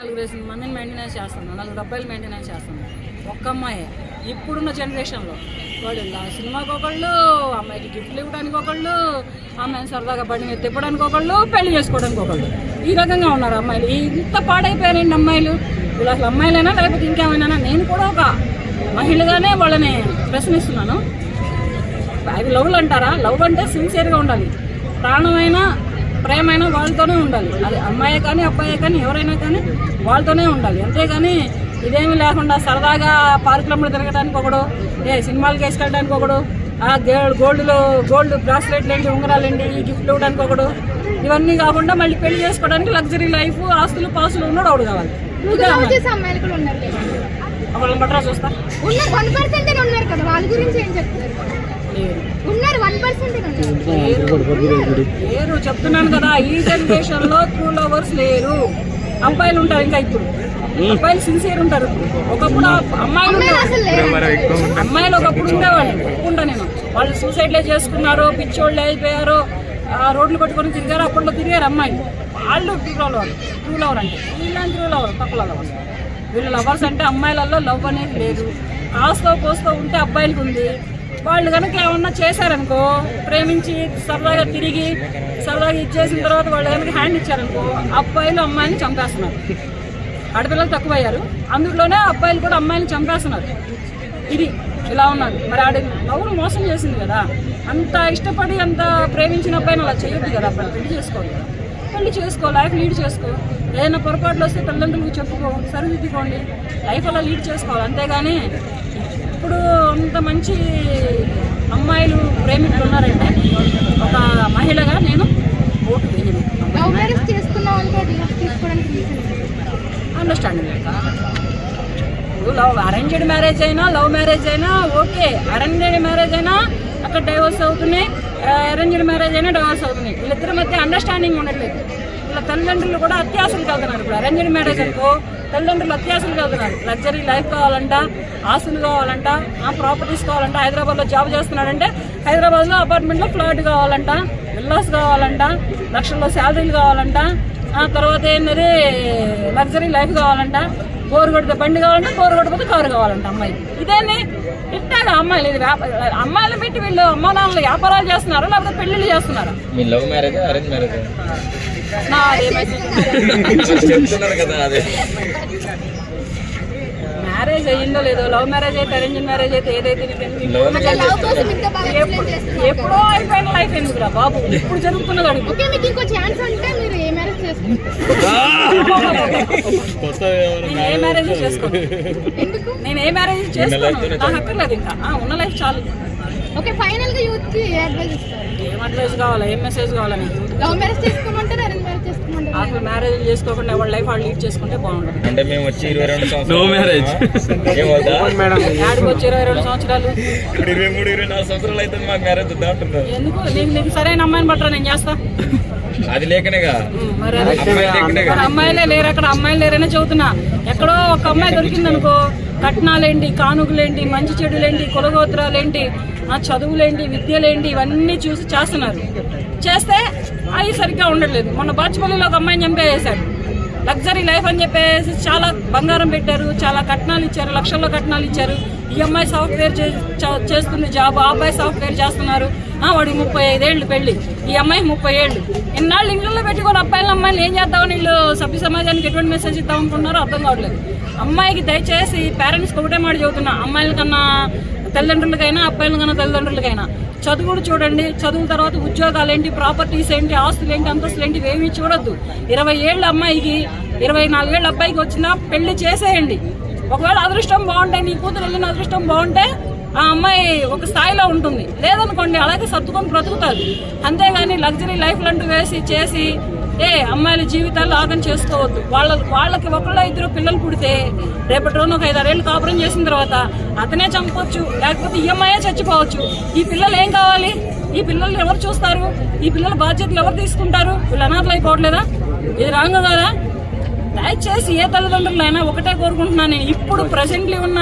నలుగురు మందిని మెయింటెనెన్స్ చేస్తున్నాం. నలుగురు అబ్బాయిలు మెయింటెనెన్స్ చేస్తున్నాం. ఒక్క అమ్మాయి. ఇప్పుడున్న జనరేషన్లో వాడు సినిమాకి ఒకళ్ళు అమ్మాయికి గిఫ్ట్లు ఇవ్వడానికి ఒకళ్ళు అమ్మాయిని సరదాగా బండి మీద తిప్పడానికి ఒకళ్ళు పెళ్ళి చేసుకోవడానికి ఒకళ్ళు. ఈ రకంగా ఉన్నారు అమ్మాయిలు. ఇంత పాడైపోయారండి అమ్మాయిలు. వీళ్ళు అసలు అమ్మాయిలైనా లేకపోతే ఇంకేమైనా నేను కూడా ఒక మహిళగానే వాళ్ళని ప్రశ్నిస్తున్నాను. అవి లవ్లు అంటారా? లవ్ అంటే సిన్సియర్గా ఉండాలి. ప్రాణమైన ప్రేమైన వాళ్ళతోనే ఉండాలి. అది అమ్మాయి కానీ అబ్బాయి కానీ ఎవరైనా కానీ వాళ్ళతోనే ఉండాలి. అంతేగాని ఇదేమీ లేకుండా సరదాగా పార్కులంలో తిరగడానికి ఒకడు ఏ సినిమాలకి వేసుకెళ్ళడానికి ఒకడు ఆ గోల్డ్ గోల్డ్లో గోల్డ్ బ్రాస్లెట్లు ఏంటి ఉంగరాలు ఏంటి గిఫ్ట్లు ఇవ్వడానికి ఒకడు. ఇవన్నీ కాకుండా మళ్ళీ పెళ్ళి చేసుకోవడానికి లగ్జరీ లైఫ్ ఆస్తులు పాస్తులు ఉన్నాడు ఒకడు కావాలి. ఇదే లవ్ అమ్మాయి. చేసే అమ్మాయిలు కూడా ఉన్నారు కదా. ఒకళ్ళని బట్టరా చూస్తా ఉన్నారు వన్ పర్సెంట్ ఉన్నారు కదా వాళ్ళ గురించి ఏం చెప్తారు లేరు ఉన్నారు వన్ పర్సెంట్ ఉన్నారు. లేరు చెప్తున్నాను కదా ఈ జనరేషన్లో ట్రూ లవర్స్ లేరు. అబ్బాయిలు ఉంటారు ఇంకా ఇప్పుడు. అబ్బాయిలు సిన్సియర్ ఉంటారు. ఒకప్పుడు అమ్మాయిలు అమ్మాయిలు ఒకప్పుడు ఉండేవాళ్ళు. ఒప్పుకుంటా నేను. వాళ్ళు సూసైడ్లే చేసుకున్నారు పిచ్చోళ్ళు అయిపోయారు ఆ రోడ్లు పట్టుకొని తిరిగారు అప్పట్లో తిరిగారు అమ్మాయిలు. వాళ్ళు ట్రూ లవర్ ట్రూ లవర్ అంటే వీళ్ళని ట్రూ లవర్ తక్కువ లవర్స్ వీళ్ళు. లవర్స్ అంటే అమ్మాయిలలో లవ్ అనేది లేదు. ఆస్తో పోస్తో ఉంటే అబ్బాయిలకు ఉంది వాళ్ళు కనుక ఏమన్నా చేశారనుకో ప్రేమించి సరదాగా తిరిగి సరదాగా ఇచ్చేసిన తర్వాత వాళ్ళు ఏమైనా హ్యాండ్ ఇచ్చారనుకో అబ్బాయిలు అమ్మాయిని చంపేస్తున్నారు. ఆడపిల్లలు తక్కువయ్యారు. అందులోనే అబ్బాయిలు కూడా అమ్మాయిని చంపేస్తున్నారు. ఇది ఇలా ఉన్నారు మరి ఆడ నవ్వును మోసం చేసింది కదా. అంత ఇష్టపడి అంత ప్రేమించిన అబ్బాయిని అలా చేయొద్దు కదా. అబ్బాయి పెళ్ళి చేసుకోవాలి పెళ్ళి చేసుకో లైఫ్ లీడ్ చేసుకో. ఏదైనా పొరపాట్లు వస్తే తల్లిదండ్రులకు చెప్పుకో. సరిదిద్దుకోండి లైఫ్ అలా లీడ్ చేసుకోవాలి. అంతేగాని ఇప్పుడు అంత మంచి అమ్మాయిలు ప్రేమికులు ఉన్నారంటే ఒక మహిళగా నేను ఓటు వేయను. అండర్స్టాండింగ్ లేక లవ్ అరేంజ్డ్ మ్యారేజ్ అయినా లవ్ మ్యారేజ్ అయినా ఓకే అరేంజ్డ్ మ్యారేజ్ అయినా అక్కడ డైవర్స్ అవుతున్నాయి. అరేంజ్డ్ మ్యారేజ్ అయినా డివోర్స్ అవుతున్నాయి వీళ్ళిద్దరి మధ్య అండర్స్టాండింగ్ ఉండట్లేదు. వీళ్ళ తల్లిదండ్రులు కూడా అత్యాసలు వెళ్తున్నారు ఇప్పుడు. అరేంజ్డ్ మ్యారేజ్ అనుకో తల్లిదండ్రులు అత్యాసలు వెళ్తున్నారు లగ్జరీ లైఫ్ కావాలంట ఆస్తులు కావాలంట ఆ ప్రాపర్టీస్ కావాలంట హైదరాబాద్లో జాబ్ చేస్తున్నాడంటే హైదరాబాద్లో అపార్ట్మెంట్లో ఫ్లాట్ కావాలంట విల్లాస్ కావాలంట లక్షల్లో శాలరీలు కావాలంట ఆ తర్వాత ఏంటది లగ్జరీ లైఫ్ కావాలంట బోరు కొడితే బండి కావాలంటే బోరు కొట్టకపోతే కారు కావాలంట అమ్మాయి ఇదేనే ఇట్టాగా అమ్మాయిలు? ఇది వ్యాప- అమ్మాయిలు పెట్టి వీళ్ళు అమ్మ నాన్నలు వ్యాపారాలు చేస్తున్నారా? లేకపోతే పెళ్ళిళ్ళు చేస్తున్నారా? మీ లవ్ మ్యారేజ్ అరేంజ్ మ్యారేజ్? నా ఏమైతే చెప్తున్నారు కదా అదే. మ్యారేజ్ అయ్యిందో లేదో లవ్ మ్యారేజ్ అయితే అరేంజ్ మ్యారేజ్ అయితే ఏదైతే ఎప్పుడు- అయిపోయిన లైఫ్ ఎందుకురా బాబు? ఇప్పుడు జరుగుతున్నది అడుగు. ఓకే మీకు ఇంకో ఛాన్స్ ఉంటే మీరు ఏ మ్యారేజ్ చేసుకుంటారు? నేను ఏ మ్యారేజ్ మ్యారేజ్ నాకు అక్కర్లేదు ఇంకా. ఆ, ఉన్న లైఫ్ చాలు. ఓకే ఫైనల్గా యూత్కి అడ్వైస్ ఇస్తారు? ఏం అడ్వైస్ కావాలా? ఏం మెసేజ్ కావాలా నీకు? లవ్ మ్యారేజ్ చేసుకోమంటారు అరేంజ్ మ్యారేజ్ చేసుకోమంటారు? అసలు మ్యారేజ్ చేసుకోకుండా వాళ్ళ లైఫ్ వాళ్ళు లీడ్ చేసుకుంటే బాగుంటుంది అంటే మేము వచ్చి ఇరవై రెండు సంవత్సరాలు మ్యారేజ్ ఏమవుతా యాడికి వచ్చి ఇరవై రెండు సంవత్సరాలు? ఇప్పుడు ఇరవై మూడు ఇరవై నాలుగు సంవత్సరాలు అయితే మాకు మ్యారేజ్ వద్దా అంటున్నారు? ఎందుకు? నీకు నీకు సరైన అమ్మాయిని పట్టరా నేను చేస్తా. అది లేకనేగా. అమ్మాయిలే లేరు అక్కడ అమ్మాయిలు లేరనే చెబుతున్నా. ఎక్కడో ఒక అమ్మాయి దొరికిందనుకో కట్నాలేంటి కానుకలేంటి మంచి చెడులేంటి కులగోత్రాలేంటి ఆ చదువులేంటి విద్యలేంటి ఇవన్నీ చూసి చేస్తున్నారు. చేస్తే అవి సరిగ్గా ఉండట్లేదు. మొన్న బాచుపల్లిలో ఒక అమ్మాయిని చంపేసాడు లగ్జరీ లైఫ్ అని చెప్పేసి చాలా బంగారం పెట్టారు చాలా కట్నాలు ఇచ్చారు లక్షల్లో కట్నాలు ఇచ్చారు. ఈ అమ్మాయి సాఫ్ట్వేర్ చే- చేస్తుంది జాబ్ ఆ అబ్బాయి సాఫ్ట్వేర్ చేస్తున్నారు. వాడికి ముప్పై ఐదేళ్ళు పెళ్ళి ఈ అమ్మాయి ముప్పై ఏళ్ళు. ఇన్నాళ్ళు ఇంట్లో పెట్టుకొని అబ్బాయిలు అమ్మాయిలు ఏం చేద్దామని వీళ్ళు సభ్య సమాజానికి ఎటువంటి మెసేజ్ ఇద్దాం అనుకున్నారో అర్థం కావట్లేదు. అమ్మాయికి దయచేసి పేరెంట్స్కి ఒకటే మాట చెబుతున్నా. అమ్మాయిల కన్నా తల్లిదండ్రులకైనా అబ్బాయిల కన్నా తల్లిదండ్రులకైనా. చదువులు చూడండి చదువుల తర్వాత ఉద్యోగాలు ఏంటి ప్రాపర్టీస్ ఏంటి ఆస్తులు ఏంటి అంతస్తులు ఏంటి ఏమీ చూడొద్దు ఇరవై ఏళ్ళ అమ్మాయికి ఇరవై నాలుగేళ్ళ అబ్బాయికి వచ్చినా పెళ్ళి చేసేయండి. ఒకవేళ అదృష్టం బాగుంటే నీ కూతురు వెళ్ళిన అదృష్టం బాగుంటే ఆ అమ్మాయి ఒక స్థాయిలో ఉంటుంది. లేదనుకోండి అలాగే సర్దుకొని బ్రతుకుతుంది. అంతేగాని లగ్జరీ లైఫ్లు అంటూ వేసి చేసి ఏ అమ్మాయిల జీవితాలు ఆగం చేసుకోవద్దు. వాళ్ళ వాళ్ళకి ఒకళ్ళ ఇద్దరు పిల్లలు పుడితే రేపటి రోజున ఒక ఐదారేళ్ళు కాపురం చేసిన తర్వాత అతనే చంపొచ్చు లేకపోతే ఈఎంఐ చచ్చిపోవచ్చు. ఈ పిల్లలు ఏం కావాలి? ఈ పిల్లలు ఎవరు చూస్తారు? ఈ పిల్లల బాధ్యతలు ఎవరు తీసుకుంటారు? వీళ్ళు అనాథలు అయిపోవట్లేదా? ఇది రాంగ్ కదా? దయచేసి ఏ తల్లిదండ్రులైనా ఒకటే కోరుకుంటున్నాను. నేను ఇప్పుడు ప్రజెంట్లీ ఉన్న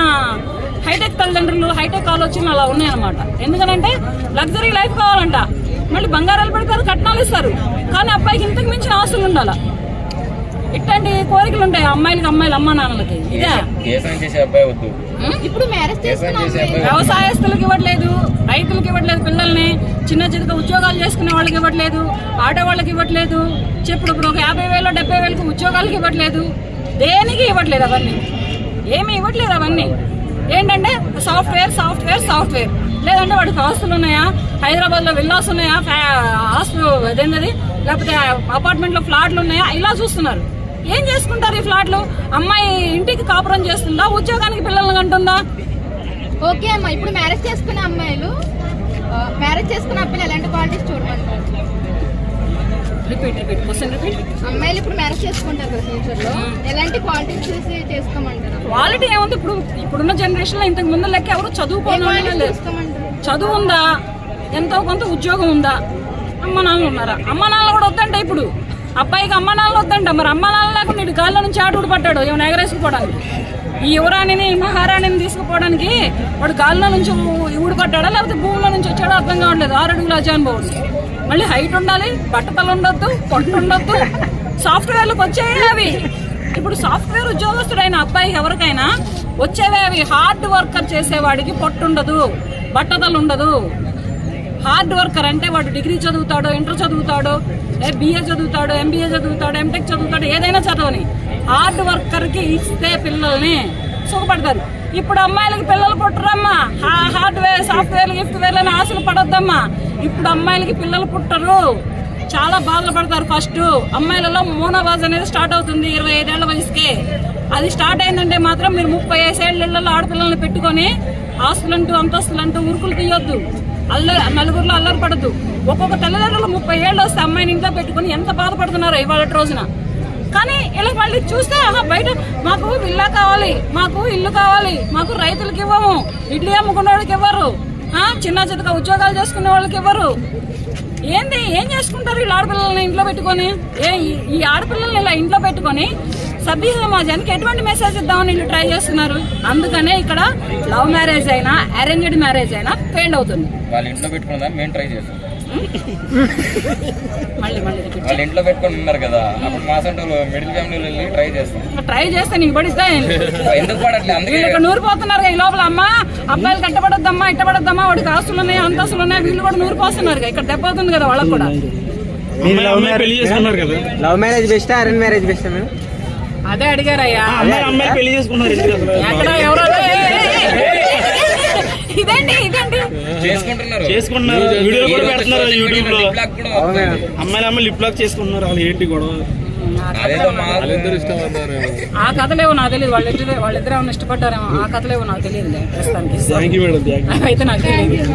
హైటెక్ తల్లిదండ్రులు హైటెక్ ఆలోచనలు అలా ఉన్నాయన్నమాట. ఎందుకంటే లగ్జరీ లైఫ్ కావాలంట. మళ్ళీ బంగారాలు పెడతారు కట్నాలు ఇస్తారు. కానీ అబ్బాయికి ఇంతకు మించిన ఆస్తులు ఉండాలా? ఇట్లాంటి కోరికలు ఉంటాయి అమ్మాయిలకి అమ్మాయిలు అమ్మ నాన్నలకి ఇదే. చేసే అబ్బాయి వద్దు. ఇప్పుడు మ్యారేజ్ వ్యవసాయస్తులకు ఇవ్వట్లేదు రైతులకు ఇవ్వట్లేదు పిల్లల్ని చిన్న చిన్న ఉద్యోగాలు చేసుకునే వాళ్ళకి ఇవ్వట్లేదు ఆటో వాళ్ళకి ఇవ్వట్లేదు చెప్పుడు ఇప్పుడు ఒక యాభై వేలు డెబ్బై వేలకు ఉద్యోగాలకి ఇవ్వట్లేదు. దేనికి ఇవ్వట్లేదు అవన్నీ? ఏమీ ఇవ్వట్లేదు అవన్నీ. ఏంటంటే సాఫ్ట్వేర్ సాఫ్ట్వేర్ సాఫ్ట్వేర్. లేదంటే వాడికి ఆస్తులు ఉన్నాయా? హైదరాబాద్లో విల్లాస్ ఉన్నాయా? ఫ్యా- ఆస్తులు అదేంటది లేకపోతే అపార్ట్మెంట్లో ఫ్లాట్లు ఉన్నాయా? ఇలా చూస్తున్నారు. ఏం చేసుకుంటారు ఈ ఫ్లాట్లు అమ్మాయి ఇంటికి కాపురం చేస్తుందా? ఉద్యోగానికి పిల్లల్ని కంటుందా? ఓకే అమ్మా ఇప్పుడు మ్యారేజ్ చేసుకున్న అమ్మాయిలు మ్యారేజ్ చేసుకున్న అబ్బాయిలు ఎలాంటి క్వాలిటీస్ చూడమంటారు? రిపీట్ రిపీట్ క్వశ్చన్ రిపీట్ అమ్మాయిలు ఇప్పుడు మ్యారేజ్ చేసుకుంటారు కదా ఫ్యూచర్లో ఎలాంటి క్వాలిటీస్ చూసి చేసుకోమంటారు? క్వాలిటీ ఏముంది? ఇప్పుడు ఇప్పుడున్న జనరేషన్లో ఇంతకు ముందు లెక్క ఎవరు చూసుకోమంటారు? చదువు ఉందా? ఎంతో కొంత ఉద్యోగం ఉందా? అమ్మ నాన్నలు ఉన్నారా? అమ్మ నాన్నలు కూడా వద్దంట ఇప్పుడు. అబ్బాయికి అమ్మ నాన్నలు వద్దంట. మరి అమ్మ నాన్న లేకుండా ఇటు గాల్లో నుంచి ఆటుడు పట్టాడు ఏమైనా ఎగరేసుకుపోవడానికి ఈ యువరాణిని మహారాణిని తీసుకుపోవడానికి వాడు గాల్లో నుంచి ఊడి పట్టాడా లేకపోతే భూమిలో నుంచి వచ్చాడో అర్థం కావట్లేదు. ఆరు అడుగుల అజానుభవుడు మళ్ళీ హైట్ ఉండాలి బట్టతలు ఉండొద్దు పొట్టు ఉండొద్దు. సాఫ్ట్వేర్లకు వచ్చాయి అవి. ఇప్పుడు సాఫ్ట్వేర్ ఉద్యోగస్తుడైన అబ్బాయి ఎవరికైనా వచ్చేవే అవి. హార్డ్ వర్కర్ చేసేవాడికి పొట్టుండదు బట్టతలు ఉండదు. హార్డ్ వర్కర్ అంటే వాడు డిగ్రీ చదువుతాడో ఇంటర్ చదువుతాడు బిఏ చదువుతాడు ఎంబీఏ చదువుతాడు ఎంటెక్ చదువుతాడు ఏదైనా చదవని హార్డ్ వర్కర్కి ఇస్తే పిల్లల్ని సుఖపడతారు. ఇప్పుడు అమ్మాయిలకి పిల్లలు పుట్టరమ్మా. హార్డ్వేర్ సాఫ్ట్వేర్ గిఫ్ట్వేర్ అని ఆశలు పడొద్దమ్మా. ఇప్పుడు అమ్మాయిలకి పిల్లలు పుట్టరు. చాలా బాధలు పడతారు ఫస్ట్. అమ్మాయిలలో మోనోవాజ్ అనేది స్టార్ట్ అవుతుంది ఇరవై ఐదేళ్ళ వయసుకే. అది స్టార్ట్ అయిందంటే మాత్రం మీరు ముప్పై ఐదేళ్ళలో ఆడపిల్లల్ని పెట్టుకొని ఆస్తులంటూ అంతస్తులంటూ ఉరుకులు తీయొద్దు. అల్లరి నలుగురిలో అల్లరి పడద్దు. ఒక్కొక్క తల్లిదండ్రులు ముప్పై ఏళ్ళు వస్తే అమ్మాయిని ఇంట్లో పెట్టుకొని ఎంత బాధపడుతున్నారో ఇవాళ రోజున. కానీ ఇలా మళ్ళీ చూస్తే అలా బయట మాకు విల్లా కావాలి మాకు ఇల్లు కావాలి మాకు రైతులకి ఇవ్వము ఇడ్లీ అమ్ముకునే వాళ్ళకి ఇవ్వరు చిన్న చితక ఉద్యోగాలు చేసుకునే వాళ్ళకి ఇవ్వరు. ఏంది? ఏం చేసుకుంటారు వీళ్ళు ఆడపిల్లల్ని ఇంట్లో పెట్టుకొని? ఏ ఈ- ఈ ఆడపిల్లల్ని ఇలా ఇంట్లో పెట్టుకొని సభ్య సమాజానికి ఎటువంటి మెసేజ్ ఇద్దామని వీళ్ళు ట్రై చేస్తున్నారు? అందుకనే ఇక్కడ లవ్ మ్యారేజ్ అయినా అరేంజ్డ్ మ్యారేజ్ అయినా ఫెయిల్ అవుతుంది. వాళ్ళ ఇంట్లో పెట్టుకున్నదాన్ని మేము ట్రై చేస్తాం. మళ్ళీ మళ్ళీ. వాళ్ళ ఇంట్లో పెట్టుకొని ఉన్నారు కదా అప్పుడు మా సొంత మిడిల్ ఫ్యామిలీలో వెళ్ళి ట్రై చేస్తాం. ట్రై చేస్తే నీకు? ఎందుకు అందుకే వీళ్ళు ఇక్కడ నూరిపోతున్నారు ఈ లోపల అమ్మ అబ్బాయిలు కట్టబడొద్దమ్మా ఇట్టబడొద్దమ్మా వాడికి ఆస్తులు ఉన్నాయి అంతస్తులు ఉన్నాయి వీళ్ళు కూడా నూరిపోస్తున్నారు ఇక్కడ దెబ్బ అవుతుంది కదా వాళ్ళకు కూడా. మీరు లవ్ మ్యారేజ్ లవ్ మ్యారేజ్ బెస్టా అరేంజ్ మ్యారేజ్ బెస్టా మేడం అదే అడిగారయ్యా అమ్మాయి అమ్మాయి పెళ్ళి చేసుకున్నారు? ఎక్కడ ఎవరో ఇదేంటి ఇదేంటి చేసుకుంటున్నారు చేసుకుంటున్నారు వీడియో కూడా పెడుతున్నారు యూట్యూబ్లో బ్లాక్ కూడా అవును మేడం అమ్మాయిలు అమ్మాయి లిప్ లాక్ చేసుకుంటున్నారు వాళ్ళు ఏంటి గొడవ అదేదో మా ఆ కథలేవో నాకు తెలియదు వాళ్ళిద్దరే వాళ్ళిద్దరే ఏమైనా ఇష్టపడ్డారేమో ఆ కథలేవో నాకు తెలియదు ప్రస్తుతానికి అయితే నాకు తెలియదు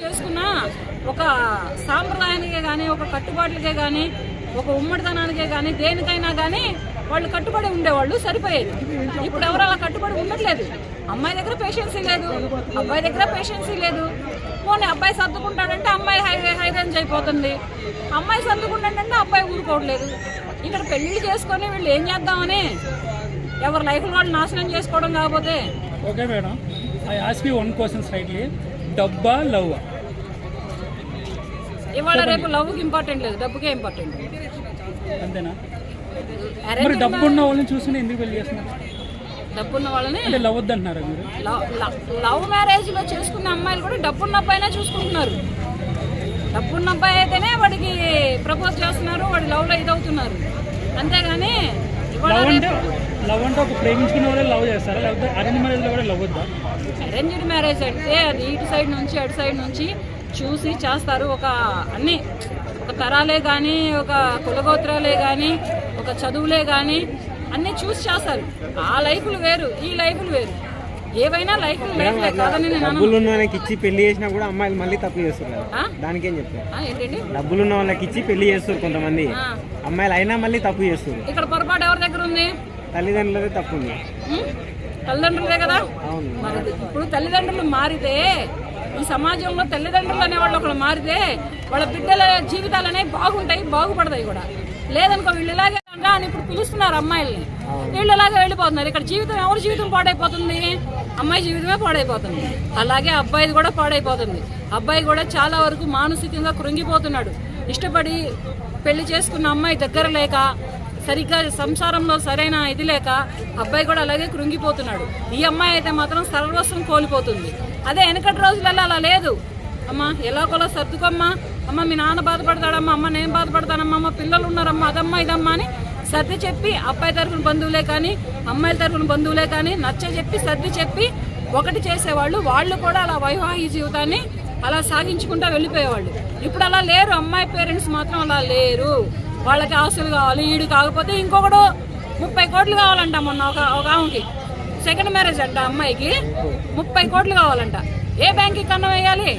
చేసుకున్న ఒక సాంప్రదాయానికే కానీ ఒక కట్టుబాట్లకే కానీ ఒక ఉమ్మడితనానికే కానీ దేనికైనా కానీ వాళ్ళు కట్టుబడి ఉండేవాళ్ళు సరిపోయేది. ఇప్పుడు ఎవరు అలా కట్టుబడి ఉండట్లేదు? అమ్మాయి దగ్గర పేషెన్సీ లేదు. అబ్బాయి దగ్గర పేషెన్సీ లేదు. పోనీ అబ్బాయి సర్దుకుంటాడంటే అమ్మాయి హై హైరేంజ్ అయిపోతుంది. అమ్మాయి సర్దుకుంటాడంటే అబ్బాయి ఊరుకోవట్లేదు. ఇక్కడ పెళ్ళిళ్ళు చేసుకొని వీళ్ళు ఏం చేద్దామని? ఎవరి లైఫ్ వాళ్ళు నాశనం చేసుకోవడం కాకపోతే. Okay madam. I ask you one question slightly డబ్బా లవ్ ఇవాళ రేపు లవ్కి ఇంపార్టెంట్ లేదు డబ్బుకే ఇంపార్టెంట్ అంతేనా? మరి డబ్బు ఉన్న వాళ్ళని చూసి ఎందుకు పెళ్ళి చేస్తున్నారు డబ్బున్న వాళ్ళని లవ్ వద్దంటున్నారా మీరు? లవ్- మ్యారేజ్లో చేసుకున్న అమ్మాయిలు కూడా డబ్బున్న అబ్బాయినే చూసుకుంటున్నారు. డబ్బున్న అబ్బాయి అయితేనే వాడికి ప్రపోజ్ చేస్తున్నారు వాడి లవ్లో ఇదవుతున్నారు. అంతేగాని లవ్ అంటే రేపు లవ్ అంటే ఒక ప్రేమించుకునే వాళ్ళే లవ్ చేస్తారా? లేకపోతే అరేంజ్ మ్యారేజ్లో కూడా లవ్ వద్దా? అరేంజ్డ్ మ్యారేజ్ అంటే అది ఇటు సైడ్ నుంచి అటు సైడ్ నుంచి చూసి చేస్తారు. ఒక అన్ని ఒక తరాలే కానీ ఒక కులగోత్రాలే కానీ ఒక చదువులే కానీ అన్ని చూసి చేస్తారు. ఆ లైఫ్లు వేరు ఈ లైఫ్లు వేరు. ఏవైనా అనను. డబ్బులు ఉన్న వాళ్ళకి ఇచ్చి పెళ్ళి చేసినా కూడా అమ్మాయిలు మళ్ళీ తప్పు ఆ? దానికేం చెప్తారు? ఆ, ఏంటండి? డబ్బులు ఉన్న వాళ్ళకి ఇచ్చి పెళ్ళి చేస్తారు కొంతమంది. అమ్మాయిలు అయినా మళ్ళీ తప్పు చేస్తారు ఇక్కడ పొరపాటు ఎవరి దగ్గర ఉంది? తల్లిదండ్రులదే తప్పు ఉంది? తల్లిదండ్రులే కదా? అవును. మరి ఇప్పుడు తల్లిదండ్రులు మారితే ఈ సమాజంలో తల్లిదండ్రులు అనేవాళ్ళు ఒకళ్ళు మారితే వాళ్ళ బిడ్డల జీవితాలు అనేవి బాగుంటాయి బాగుపడతాయి కూడా. లేదనుకో వీళ్ళు ఇలాగే అంటా అని ఇప్పుడు పిలుస్తున్నారు అమ్మాయిల్ని. వీళ్ళు ఇలాగే వెళ్ళిపోతున్నారు? ఇక్కడ జీవితం ఎవరి జీవితం పాడైపోతుంది? అమ్మాయి జీవితమే పాడైపోతుంది. అలాగే అబ్బాయిది కూడా పాడైపోతుంది. అబ్బాయి కూడా చాలా వరకు మానసికంగా కృంగిపోతున్నాడు. ఇష్టపడి పెళ్ళి చేసుకున్న అమ్మాయి దగ్గర లేక సరిగ్గా సంసారంలో సరైన ఇది లేక అబ్బాయి కూడా అలాగే కృంగిపోతున్నాడు. ఈ అమ్మాయి అయితే మాత్రం సర్వస్వం కోల్పోతుంది. అదే వెనకటి రోజులలో అలా లేదు. అమ్మా ఎలాగోలా సర్దుకోమ్మా? అమ్మ మీ నాన్న బాధపడతాడమ్మా అమ్మ నేను బాధపడతానమ్మా అమ్మ పిల్లలు ఉన్నారమ్మా అదమ్మా ఇదమ్మా అని సర్ది చెప్పి అబ్బాయి తరఫున బంధువులే కానీ అమ్మాయిల తరఫున బంధువులే కానీ నచ్చ చెప్పి సర్ది చెప్పి ఒకటి చేసేవాళ్ళు. వాళ్ళు కూడా అలా వైవాహిక జీవితాన్ని అలా సాగించుకుంటూ వెళ్ళిపోయేవాళ్ళు. ఇప్పుడు అలా లేరు. అమ్మాయి పేరెంట్స్ మాత్రం అలా లేరు. వాళ్ళకి ఆస్తులు కావాలి ఈడు కాకపోతే ఇంకొకడు ముప్పై కోట్లు కావాలంట మొన్న ఒక ఒక ఆమెకి. సెకండ్ మ్యారేజ్ అంట అమ్మాయికి. ముప్పై కోట్లు కావాలంట. ఏ బ్యాంక్కి కన్నం వేయాలి?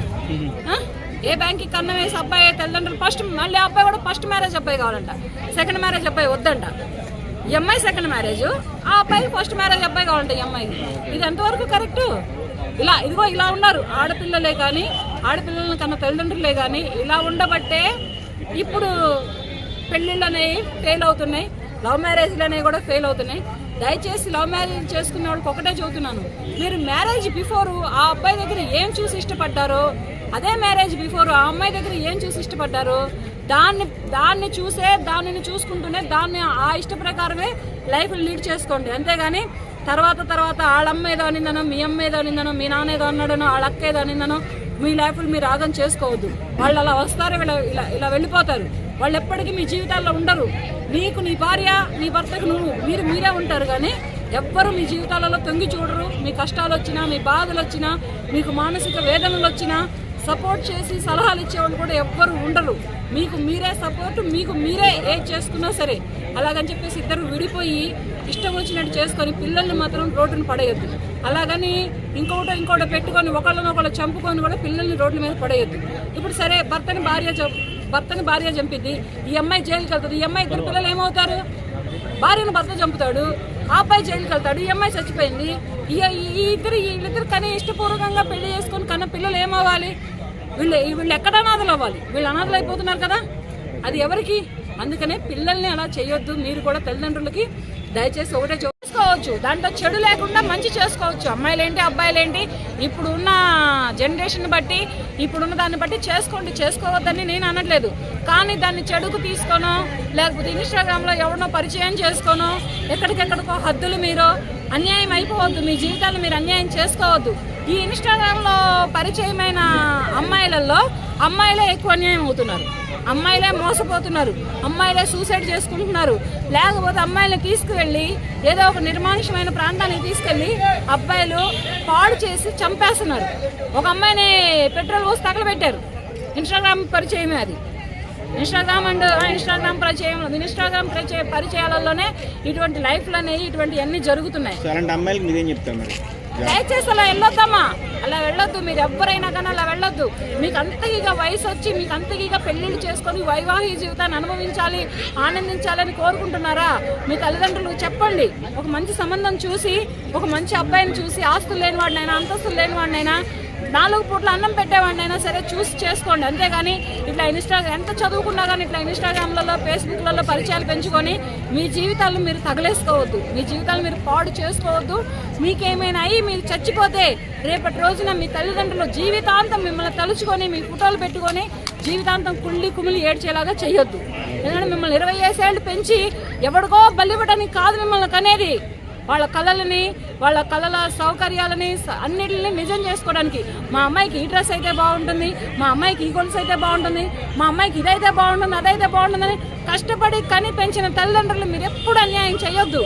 ఏ బ్యాంక్కి కన్నం వేసి అబ్బాయి తల్లిదండ్రులు ఫస్ట్ మళ్ళీ అబ్బాయి కూడా ఫస్ట్ మ్యారేజ్ అబ్బాయి కావాలంట. సెకండ్ మ్యారేజ్ అబ్బాయి వద్దంట. ఈ అమ్మాయి సెకండ్ మ్యారేజ్ ఆ అబ్బాయి ఫస్ట్ మ్యారేజ్ అబ్బాయి కావాలంట ఈ అమ్మాయికి. ఇది ఎంతవరకు కరెక్ట్ ఇలా ఇదిగో ఇలా ఉన్నారు. ఆడపిల్లలే కానీ ఆడపిల్లలను కన్న తల్లిదండ్రులే కానీ ఇలా ఉండబట్టే ఇప్పుడు పెళ్ళిళ్ళు అనేవి ఫెయిల్ అవుతున్నాయి లవ్ మ్యారేజ్లు అనేవి కూడా ఫెయిల్ అవుతున్నాయి. దయచేసి లవ్ మ్యారేజ్ చేసుకునే వాళ్ళకి ఒకటే చెబుతున్నాను. మీరు మ్యారేజ్ బిఫోర్ ఆ అబ్బాయి దగ్గర ఏం చూసి ఇష్టపడ్డారో అదే మ్యారేజ్ బిఫోర్ ఆ అమ్మాయి దగ్గర ఏం చూసి ఇష్టపడ్డారో దాన్ని దాన్ని చూసే దానిని చూసుకుంటూనే దాన్ని ఆ ఇష్ట ప్రకారమే లైఫ్ లీడ్ చేసుకోండి. అంతేగాని తర్వాత తర్వాత వాళ్ళమ్మ ఏదో అనిందనో మీ అమ్మ ఏదో అనిందనో మీ నాన్న ఏదో అన్నాడనో వాళ్ళ అక్క ఏదో అనిందనో మీ లైఫ్లు మీరు ఆగం చేసుకోవద్దు. వాళ్ళు అలా వస్తారు ఇలా ఇలా వెళ్ళిపోతారు. వాళ్ళు ఎప్పటికీ మీ జీవితాల్లో ఉండరు. నీకు నీ భార్య నీ భర్తకు నువ్వు మీరు మీరే ఉంటారు కానీ ఎవ్వరూ మీ జీవితాలలో తొంగి చూడరు. మీ కష్టాలు వచ్చినా మీ బాధలు వచ్చినా మీకు మానసిక వేదనలు వచ్చినా సపోర్ట్ చేసి సలహాలు ఇచ్చేవాళ్ళు కూడా ఎవ్వరు ఉండరు. మీకు మీరే సపోర్ట్ మీకు మీరే ఏది చేసుకున్నా సరే. అలాగని చెప్పేసి ఇద్దరు విడిపోయి ఇష్టం వచ్చినట్టు చేసుకొని పిల్లల్ని మాత్రం రోడ్డును పడేయద్దు. అలాగని ఇంకొకటి ఇంకోటో పెట్టుకొని ఒకళ్ళనొకళ్ళు చంపుకొని కూడా పిల్లల్ని రోడ్ల మీద పడేయద్దు. ఇప్పుడు సరే భర్తని భార్య భర్తని భార్య చంపిద్ది. ఈ అమ్మాయి జైలుకి వెళ్తుంది. ఈ అమ్మాయి ఇద్దరు పిల్లలు ఏమవుతారు? భార్యను భర్త చంపుతాడు. ఆ అబ్బాయి జైలుకి వెళ్తాడు. ఈ అమ్మాయి చచ్చిపోయింది. ఈ ఈ ఇద్దరు వీళ్ళిద్దరు కన్నా ఇష్టపూర్వకంగా పెళ్ళి చేసుకొని కన్నా పిల్లలు ఏమవ్వాలి? వీళ్ళు వీళ్ళు ఎక్కడ అనాథలు అవ్వాలి? వీళ్ళు అనాథలు అయిపోతున్నారు కదా? అది ఎవరికి? అందుకనే పిల్లల్ని అలా చేయొద్దు. మీరు కూడా తల్లిదండ్రులకి దయచేసి ఒకటే చేసుకోవచ్చు. దాంట్లో చెడు లేకుండా మంచి చేసుకోవచ్చు. అమ్మాయిలేంటి అబ్బాయిలేంటి? ఇప్పుడున్న జనరేషన్ బట్టి ఇప్పుడున్న దాన్ని బట్టి చేసుకోండి చేసుకోవద్దని నేను అనట్లేదు. కానీ దాన్ని చెడుకు తీసుకోనో లేకపోతే ఇన్స్టాగ్రామ్లో ఎవరినో పరిచయం చేసుకోనో ఎక్కడికెక్కడికో హద్దులు మీరు అన్యాయం అయిపోవద్దు. మీ జీవితాన్ని మీరు అన్యాయం చేసుకోవద్దు. ఈ ఇన్స్టాగ్రామ్లో పరిచయమైన అమ్మాయిలలో అమ్మాయిలే ఎక్కువ అన్యాయం అవుతున్నారు. అమ్మాయిలే మోసపోతున్నారు. అమ్మాయిలే సూసైడ్ చేసుకుంటున్నారు. లేకపోతే అమ్మాయిని తీసుకువెళ్ళి ఏదో ఒక నిర్మానుషమైన ప్రాంతానికి తీసుకెళ్ళి అబ్బాయిలు పాడు చేసి చంపేస్తున్నారు. ఒక అమ్మాయిని పెట్రోల్ పోసి తగలబెట్టారు. ఇన్స్టాగ్రామ్ పరిచయమే అది. ఇన్స్టాగ్రామ్ అండ్ ఇన్స్టాగ్రామ్ పరిచయం ఇన్స్టాగ్రామ్ పరిచయ పరిచయాలలోనే ఇటువంటి లైఫ్లు అనేవి ఇటువంటి అన్ని జరుగుతున్నాయి. సో అలాంటి అమ్మాయిలకి మీరేం చెప్తారు మరి? దయచేసి అలా వెళ్ళొద్దమ్మా. అలా వెళ్ళొద్దు మీరు ఎవరైనా కానీ అలా వెళ్ళొద్దు. మీకు అంతగిగా వయసు వచ్చి మీకు అంతగిగా పెళ్ళిళ్ళు చేసుకొని వైవాహిక జీవితాన్ని అనుభవించాలి ఆనందించాలని కోరుకుంటున్నారా? మీ తల్లిదండ్రులు చెప్పండి. ఒక మంచి సంబంధం చూసి ఒక మంచి అబ్బాయిని చూసి ఆస్తులు లేని వాడినైనా అంతస్తులు లేని వాడినైనా నాలుగు పూట్ల అన్నం పెట్టేవాడినైనా సరే చూసి చేసుకోండి. అంతేగాని ఇట్లా ఇన్స్టాగ్రామ్ ఎంత చదువుకున్నా కానీ ఇట్లా ఇన్స్టాగ్రామ్లలో ఫేస్బుక్లలో పరిచయాలు పెంచుకొని మీ జీవితాలను మీరు తగలేసుకోవద్దు. మీ జీవితాలు మీరు పాడు చేసుకోవద్దు. మీకేమైనా అయ్యి మీరు చచ్చిపోతే రేపటి రోజున మీ తల్లిదండ్రులు జీవితాంతం మిమ్మల్ని తలుచుకొని మీ ఫోటోలు పెట్టుకొని జీవితాంతం కుళ్ళి కుమిలి ఏడ్చేలాగా చేయొద్దు ఎందుకంటే మిమ్మల్ని ఇరవై ఏసేళ్ళు పెంచి ఎవడికో బలివ్వడానికి కాదు మిమ్మల్ని కనేది. వాళ్ళ కళలని వాళ్ళ కళల సౌకర్యాలని అన్నిటిని నిజం చేసుకోవడానికి. మా అమ్మాయికి ఈ డ్రెస్ అయితే బాగుంటుంది మా అమ్మాయికి ఈ గొలుసు అయితే బాగుంటుంది మా అమ్మాయికి ఇదైతే బాగుంటుంది అదైతే బాగుంటుందని కష్టపడి కని పెంచిన తల్లిదండ్రులు మీరు ఎప్పుడు అన్యాయం చేయొద్దు.